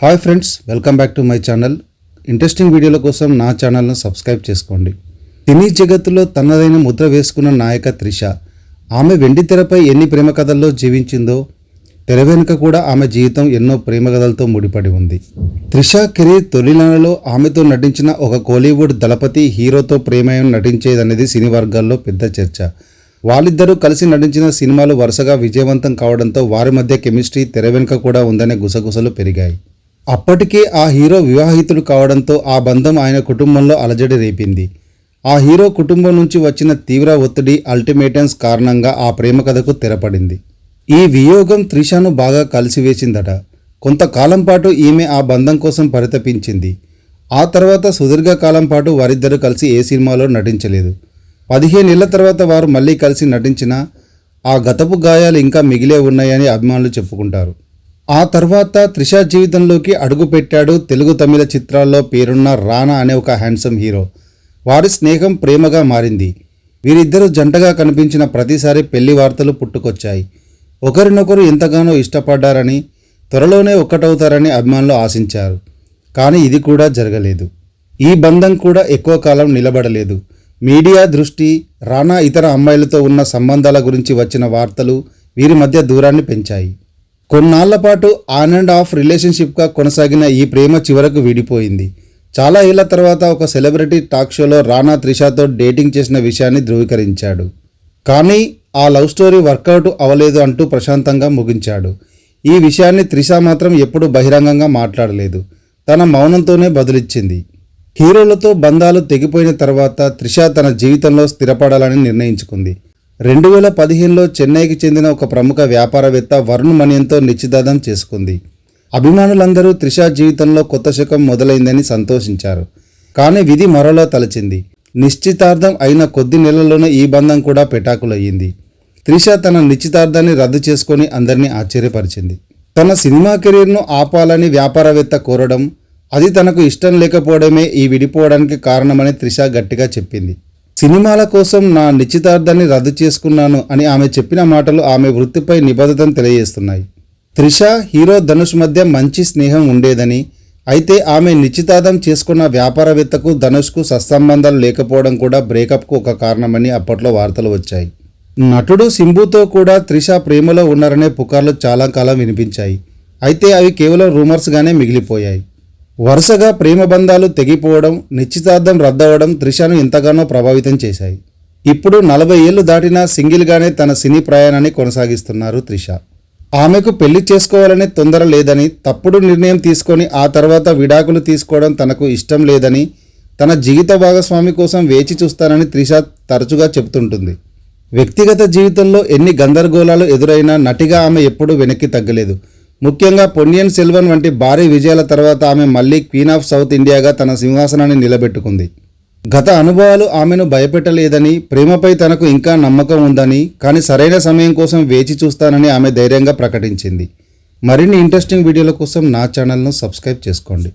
Hi friends welcome back to my channel interesting వీడియోల కోసం నా ఛానల్ను సబ్స్క్రైబ్ చేసుకోండి. సినీ జగత్తులో తనదైన ముద్ర వేసుకున్న నాయక త్రిష ఆమె వెండి తెరపై ఎన్ని ప్రేమ కథల్లో జీవించిందో తెర వెనుక కూడా ఆమె జీవితం ఎన్నో ప్రేమ కథలతో ముడిపడి ఉంది. త్రిష కెరీర్ తొలిలనలో ఆమెతో నటించిన ఒక కోలీవుడ్ దళపతి హీరోతో ప్రేమయం నటించేదనేది సినీ వర్గాల్లో పెద్ద చర్చ. వాళ్ళిద్దరూ కలిసి నటించిన సినిమాలు వరుసగా విజయవంతం కావడంతో వారి మధ్య కెమిస్ట్రీ తెర వెనుక కూడా ఉందనే గుసగుసలు పెరిగాయి. అప్పటికే ఆ హీరో వివాహితుడు కావడంతో ఆ బంధం ఆయన కుటుంబంలో అలజడి రేపింది. ఆ హీరో కుటుంబం నుంచి వచ్చిన తీవ్ర ఒత్తిడి అల్టిమేటమ్స్ కారణంగా ఆ ప్రేమ కథకు తెరపడింది. ఈ వియోగం త్రిషాను బాగా కలిసివేసిందట. కొంతకాలం పాటు ఈమె ఆ బంధం కోసం పరితపించింది. ఆ తర్వాత సుదీర్ఘకాలం పాటు వారిద్దరూ కలిసి ఏ సినిమాలో నటించలేదు. పదిహేనేళ్ళ తర్వాత వారు మళ్ళీ కలిసి నటించినా ఆ గతపు గాయాలు ఇంకా మిగిలే ఉన్నాయని అభిమానులు చెప్పుకుంటారు. ఆ తర్వాత త్రిష జీవితంలోకి అడుగుపెట్టాడు తెలుగు తమిళ చిత్రాల్లో పేరున్న రానా అనే ఒక హ్యాండ్సమ్ హీరో. వారి స్నేహం ప్రేమగా మారింది. వీరిద్దరూ జంటగా కనిపించిన ప్రతిసారి పెళ్ళి వార్తలు పుట్టుకొచ్చాయి. ఒకరినొకరు ఎంతగానో ఇష్టపడ్డారని త్వరలోనే ఒక్కటవుతారని అభిమానులు ఆశించారు. కానీ ఇది కూడా జరగలేదు. ఈ బంధం కూడా ఎక్కువ కాలం నిలబడలేదు. మీడియా దృష్టి రానా ఇతర అమ్మాయిలతో ఉన్న సంబంధాల గురించి వచ్చిన వార్తలు వీరి మధ్య దూరాన్ని పెంచాయి. కొన్నాళ్ళ పాటు ఆన్ అండ్ ఆఫ్ రిలేషన్షిప్గా కొనసాగిన ఈ ప్రేమ చివరకు విడిపోయింది. చాలా ఏళ్ళ తర్వాత ఒక సెలబ్రిటీ టాక్ షోలో రానా త్రిషాతో డేటింగ్ చేసిన విషయాన్ని ధృవీకరించాడు. కానీ ఆ లవ్ స్టోరీ వర్కౌట్ అవ్వలేదు అంటూ ప్రశాంతంగా ముగించాడు. ఈ విషయాన్ని త్రిష మాత్రం ఎప్పుడూ బహిరంగంగా మాట్లాడలేదు. తన మౌనంతోనే బదులిచ్చింది. హీరోలతో బంధాలు తెగిపోయిన తర్వాత త్రిష తన జీవితంలో స్థిరపడాలని నిర్ణయించుకుంది. రెండు వేల పదిహేనులో చెన్నైకి చెందిన ఒక ప్రముఖ వ్యాపారవేత్త వరుణ్ మణియంతో నిశ్చితార్థం చేసుకుంది. అభిమానులందరూ త్రిష జీవితంలో కొత్త శకం మొదలైందని సంతోషించారు. కానీ విధి మరోలా తలచింది. నిశ్చితార్థం అయిన కొద్ది నెలల్లోనే ఈ బంధం కూడా పెటాకులయ్యింది. త్రిష తన నిశ్చితార్థాన్ని రద్దు చేసుకొని అందరినీ ఆశ్చర్యపరిచింది. తన సినిమా కెరీర్ను ఆపాలని వ్యాపారవేత్త కోరడం అది తనకు ఇష్టం లేకపోవడమే ఈ విడిపోవడానికి కారణమని త్రిష గట్టిగా చెప్పింది. సినిమాల కోసం నా నిశ్చితార్థాన్ని రద్దు చేసుకున్నాను అని ఆమె చెప్పిన మాటలు ఆమె వృత్తిపై నిబద్ధతను తెలియజేస్తున్నాయి. త్రిష హీరో ధనుష్ మధ్య మంచి స్నేహం ఉండేదని అయితే ఆమె నిశ్చితార్థం చేసుకున్న వ్యాపారవేత్తకు ధనుష్కు సత్సంబంధాలు లేకపోవడం కూడా బ్రేకప్కు ఒక కారణమని అప్పట్లో వార్తలు వచ్చాయి. నటుడు సింబుతో కూడా త్రిష ప్రేమలో ఉన్నారనే పుకార్లు చాలా కాలం వినిపించాయి. అయితే అవి కేవలం రూమర్స్గానే మిగిలిపోయాయి. వరుసగా ప్రేమ బంధాలు తెగిపోవడం నిశ్చితార్థం రద్దవడం త్రిషను ఎంతగానో ప్రభావితం చేశాయి. ఇప్పుడు నలభై ఏళ్ళు దాటినా సింగిల్గానే తన సినీ ప్రయాణాన్ని కొనసాగిస్తున్నారు త్రిష. ఆమెకు పెళ్ళి చేసుకోవాలనే తొందర లేదని తప్పుడు నిర్ణయం తీసుకొని ఆ తర్వాత విడాకులు తీసుకోవడం తనకు ఇష్టం లేదని తన జీవిత భాగస్వామి కోసం వేచి చూస్తానని త్రిష తరచుగా చెబుతుంటుంది. వ్యక్తిగత జీవితంలో ఎన్ని గందరగోళాలు ఎదురైనా నటిగా ఆమె ఎప్పుడూ వెనక్కి తగ్గలేదు. ముఖ్యంగా పొన్నియన్ సెల్వన్ వంటి భారీ విజయాల తర్వాత ఆమె మళ్ళీ క్వీన్ ఆఫ్ సౌత్ ఇండియాగా తన సింహాసనాన్ని నిలబెట్టుకుంది. గత అనుభవాలు ఆమెను భయపెట్టలేదని ప్రేమపై తనకు ఇంకా నమ్మకం ఉందని కానీ సరైన సమయం కోసం వేచి చూస్తానని ఆమె ధైర్యంగా ప్రకటించింది. మరిన్ని ఇంట్రెస్టింగ్ వీడియోల కోసం నా ఛానల్ను సబ్స్క్రైబ్ చేసుకోండి.